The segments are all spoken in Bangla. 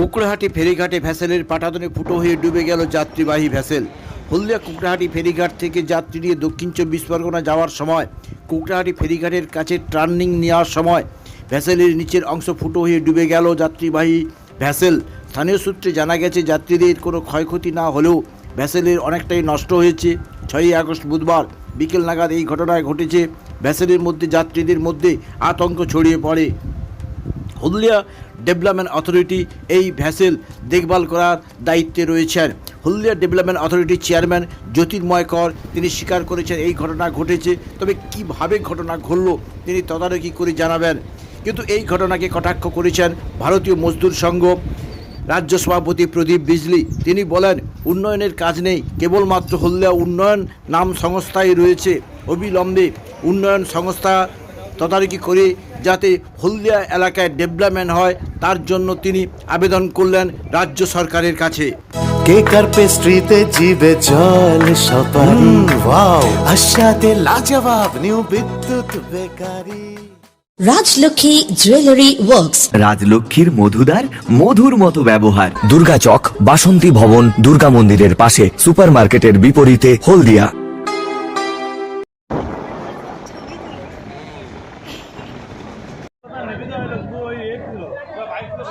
কুকড়াহাটি ফেরিঘাটে ভ্যাসেলের পাটাতনে ফুটো হয়ে ডুবে গেল যাত্রীবাহী ভ্যাসেল। হলদিয়া কুকড়াহাটি ফেরিঘাট থেকে যাত্রী নিয়ে দক্ষিণ চব্বিশ পরগনা যাওয়ার সময়, কুকড়াহাটি ফেরিঘাটের কাছে টার্নিং নেওয়ার সময় ভ্যাসেলের নিচের অংশ ফুটো হয়ে ডুবে গেল যাত্রীবাহী ভ্যাসেল। স্থানীয় সূত্রে জানা গেছে, যাত্রীদের কোনো ক্ষয়ক্ষতি না হলেও ভ্যাসেলের অনেকটাই নষ্ট হয়েছে। ছয়ই আগস্ট বুধবার বিকেল নাগাদ এই ঘটনায় ঘটেছে। ভ্যাসেলের মধ্যে যাত্রীদের মধ্যে আতঙ্ক ছড়িয়ে পড়ে। হলদিয়া ডেভেলপমেন্ট অথরিটি এই ভ্যাসেল দেখভাল করার দায়িত্বে রয়েছেন। হলদিয়া ডেভেলপমেন্ট অথরিটির চেয়ারম্যান জ্যোতির্ময় কর, তিনি স্বীকার করেছেন এই ঘটনা ঘটেছে, তবে কীভাবে ঘটনা ঘটল তিনি তদারকি করে জানাবেন। কিন্তু এই ঘটনাকে কটাক্ষ করেছেন ভারতীয় মজদুর সংঘ। রাজ্য সভাপতি প্রদীপ বিজলি, তিনি বলেন, উন্নয়নের কাজ নেই, কেবলমাত্র হলদিয়া উন্নয়ন নাম সংস্থাই রয়েছে। অবিলম্বে উন্নয়ন সংস্থা তদারকি করে যাতে হলদিয়া এলাকায় ডেভেলপমেন্ট হয় তার জন্য তিনি আবেদন করলেন রাজ্য সরকারের কাছে। কেক আর পেস্ট্রিতে জিবে জল সপারি? ওয়াও। আশাতে লাজবাব new Bidyut bakery. Rajlakshmi jewellery works. রাজলক্ষ্মীর মধুদার মধুর মতো ব্যবহার। দুর্গা চক বাসন্তী ভবন দুর্গা মন্দিরের পাশে সুপারমার্কেটের বিপরীতে হলদিয়া।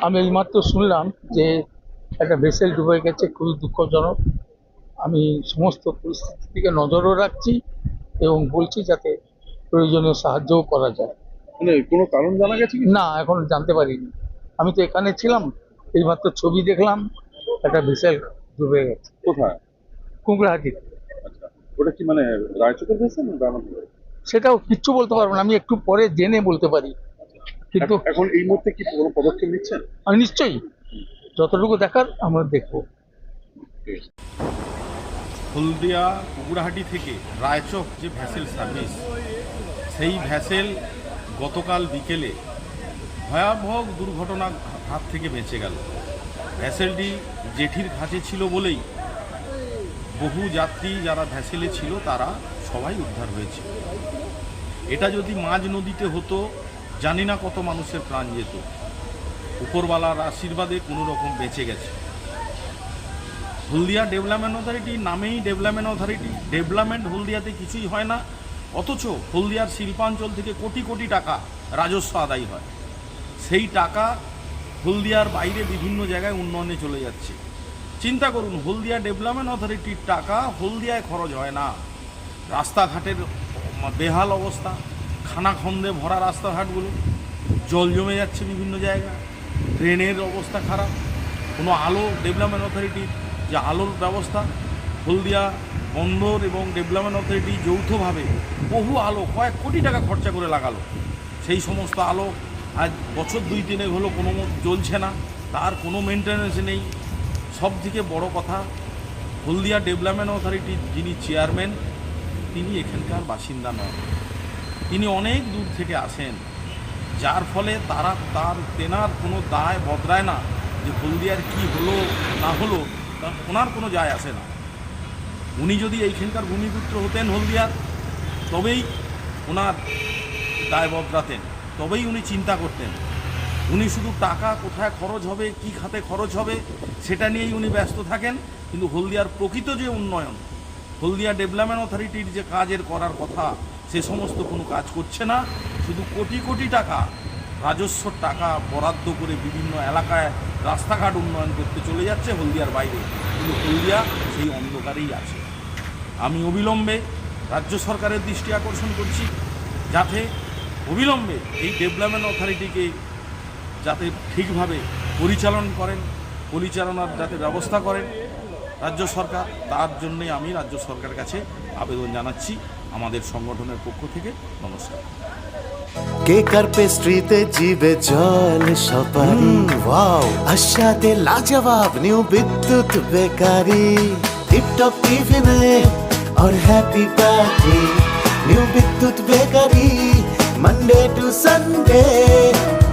আমি এইমাত্র শুনলাম যে একটা ভেসেল ডুবে গেছে খুবই দুঃখজনক। আমি সমস্ত পরিস্থিতির দিকে নজরও রাখছি এবং বলছি যাতে প্রয়োজনীয় সাহায্যও করা যায়। মানে কোনো কারণ জানা গেছে কি? না এখন জানতে পারিনি। আমি তো এখানে ছিলাম এইমাত্র ছবি দেখলাম একটা ভেসেল ডুবে গেছে। কোথায়? কুঁকড়াহাটি আচ্ছা ওটা কি মানে রায়চকের ভেসেল সেটাও কিচ্ছু বলতে পারব না আমি একটু পরে জেনে বলতে পারি। কিন্তু এখন এই মুহূর্তে কি কোনো পদক্ষেপ নিচ্ছেন? আমি নিশ্চয়ই। যতটুকু দেখার আমরা দেখব। হলদিয়া কুকুরাহাটি থেকে রায়চক যে ভ্যাসেল সার্ভিস সেই ভ্যাসেল গতকাল বিকেলে ভয়াবহ দুর্ঘটনা হাত থেকে বেঁচে গেল। ভ্যাসেলটি জেঠির কাছে ছিল বলেই বহু যাত্রী যারা ভ্যাসেলে ছিল তারা সবাই উদ্ধার হয়েছে। এটা যদি মাঝ নদীতে হতো জানি না কত মানুষের প্রাণ যেত। উপরওয়ালার আশীর্বাদে কোনো রকম বেঁচে গেছে। হলদিয়া ডেভেলপমেন্ট অথরিটি নামেই ডেভেলপমেন্ট অথরিটি। ডেভেলপমেন্ট হলদিয়াতে কিছুই হয় না। অথচ হলদিয়ার শিল্পাঞ্চল থেকে কোটি কোটি টাকা রাজস্ব আদায় হয়। সেই টাকা হলদিয়ার বাইরে বিভিন্ন জায়গায় উন্নয়নে চলে যাচ্ছে। চিন্তা করুন, হলদিয়া ডেভেলপমেন্ট অথরিটির টাকা হলদিয়ায় খরচ হয় না। রাস্তাঘাটের বেহাল অবস্থা খানাখন্দে ভরা রাস্তাঘাটগুলো, জল জমে যাচ্ছে বিভিন্ন জায়গায়, ড্রেনের অবস্থা খারাপ, কোনো আলো ডেভেলপমেন্ট অথরিটির যে আলোর ব্যবস্থা, হলদিয়া বন্দর এবং ডেভেলপমেন্ট অথরিটি যৌথভাবে বহু আলো, কয়েক কোটি টাকা খরচা করে লাগালো। সেই সমস্ত আলো আজ বছর দুই তিনে হলো কোনো জ্বলছে না, তার কোনো মেনটেন্যান্স নেই। সব থেকে বড় কথা, হলদিয়া ডেভেলপমেন্ট অথরিটির যিনি চেয়ারম্যান তিনি এখানকার বাসিন্দা নন। তিনি অনেক দূর থেকে আসেন, যার ফলে তারা তার তেনার কোনো দায় বদলায় না যে হলদিয়ার কি হলো, না হলো তা ওনার কোনো যায় আসে না। উনি যদি এইখানকার ভূমিপুত্র হতেন হলদিয়ার, তবেই ওনার দায় বদলাতেন, তবেই উনি চিন্তা করতেন। উনি শুধু টাকা কোথায় খরচ হবে, কি খাতে খরচ হবে, সেটা নিয়েই উনি ব্যস্ত থাকেন, কিন্তু হলদিয়ার প্রকৃত যে উন্নয়ন, হলদিয়া ডেভেলপমেন্ট অথরিটির যে কাজের করার কথা সে সমস্ত কোনো কাজ করছে না। শুধু কোটি কোটি টাকা রাজস্বর টাকা বরাদ্দ করে বিভিন্ন এলাকায় রাস্তাঘাট উন্নয়ন করতে চলে যাচ্ছে হলদিয়ার বাইরে। কিন্তু হলদিয়া সেই অন্ধকারেই আছে। আমি অবিলম্বে রাজ্য সরকারের দৃষ্টি আকর্ষণ করছি যাতে অবিলম্বে এই ডেভেলপমেন্ট অথরিটিকে যাতে ঠিকভাবে পরিচালন করেন, পরিচালনার যাতে ব্যবস্থা করেন রাজ্য সরকার, তার জন্যে আমি রাজ্য সরকারের কাছে আবেদন জানাচ্ছি। আমাদের সংগঠনের পক্ষ থেকে নমস্কার কেক আর পেস্ট্রিতে জিবে জল সপারি ওয়াও আশাতে লাজবাব নিউ বিদ্যুৎ বেকারি টিপটপ টিফিনে और happy party new Bidyut bakery Monday to Sunday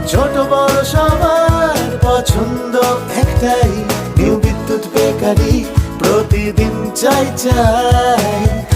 ছোট বড় সবার পছন্দ একটাই নিউ বিদ্যুৎ বেকারি প্রতিদিন চাই চাই না না না না না না